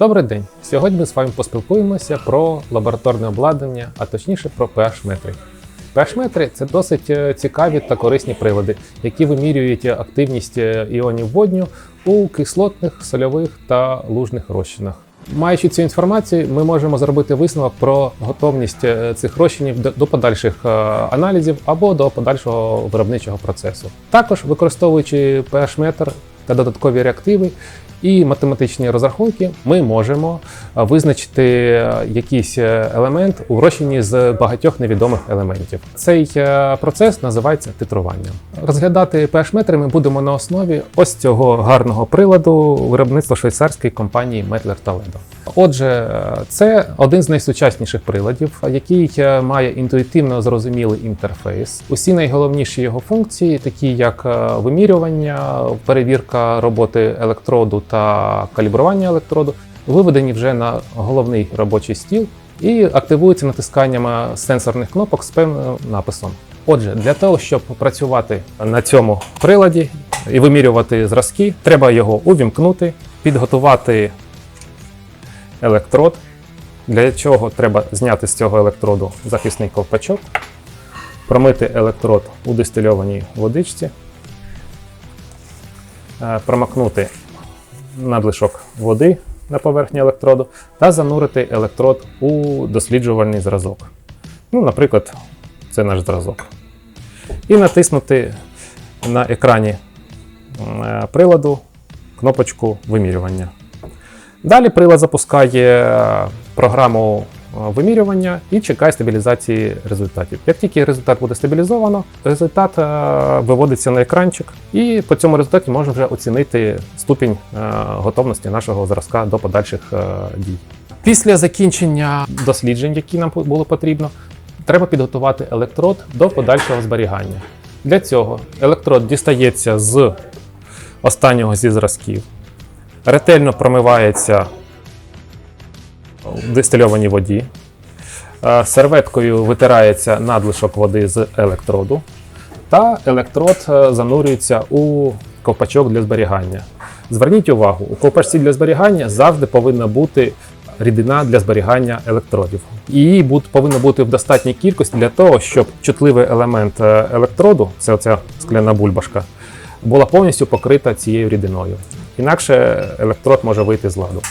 Добрий день! Сьогодні ми з вами поспілкуємося про лабораторне обладнання, а точніше про pH-метри. pH-метри це досить е, цікаві та корисні прилади, які вимірюють активність е, іонів водню у кислотних, сольових та лужних розчинах. Маючи цю інформацію, ми можемо зробити висновок про готовність е, цих розчинів до- подальших е, аналізів або до подальшого виробничого процесу. Також використовуючи pH-метр та додаткові реактиви і математичні розрахунки, ми можемо е, визначити е, якийсь е, елемент у розчині з багатьох невідомих елементів. Цей процес називається титруванням. Розглядати pH-метри ми будемо на основі ось цього гарного приладу виробництва швейцарської компанії Метлер Toledo. Отже, це один з найсучасніших приладів, який е, має інтуїтивно зрозумілий інтерфейс. Усі найголовніші його функції, такі як е, вимірювання, перевірка роботи електроду та калібрування електроду, виведені вже на головний робочий стіл і активуються натисканням сенсорних кнопок з певним написом. Отже, для того, щоб працювати на цьому приладі і вимірювати зразки, треба його увімкнути, підготувати електрод. Для чого треба зняти з цього електроду захисний ковпачок, промити електрод у дистильованій водичці, е, промакнути надлишок води на поверхні електроду та занурити електрод у досліджувальний зразок. Ну, наприклад, це наш зразок. І натиснути на екрані е, приладу кнопочку вимірювання. Далі прилад запускає е, програму е, вимірювання і чекає стабілізації результатів. Як тільки результат буде стабілізовано, результат е, виводиться на екранчик, і по цьому результаті можна вже оцінити ступінь готовності нашого зразка до подальших дій. Після закінчення досліджень, які нам було потрібно, треба підготувати електрод до подальшого зберігання. Для цього електрод дістається з останнього зі зразків, ретельно промивається в дистильованій воді. Е, Серветкою витирається надлишок води з електроду, та електрод е, занурюється у ковпачок для зберігання. Зверніть увагу, у ковпачці для зберігання завжди повинна бути рідина для зберігання електродів. Її повинно бути в достатній кількості для того, щоб чутливий елемент е, електроду, це оця скляна бульбашка, була повністю покрита цією рідиною. Інакше електрод може вийти з ладу.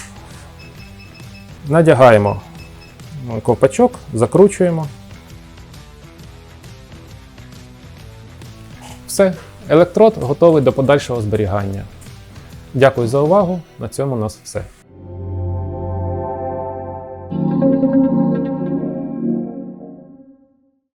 Надягаємо ковпачок, закручуємо. Все, електрод готовий до подальшого зберігання. Дякую за увагу. На цьому у нас все.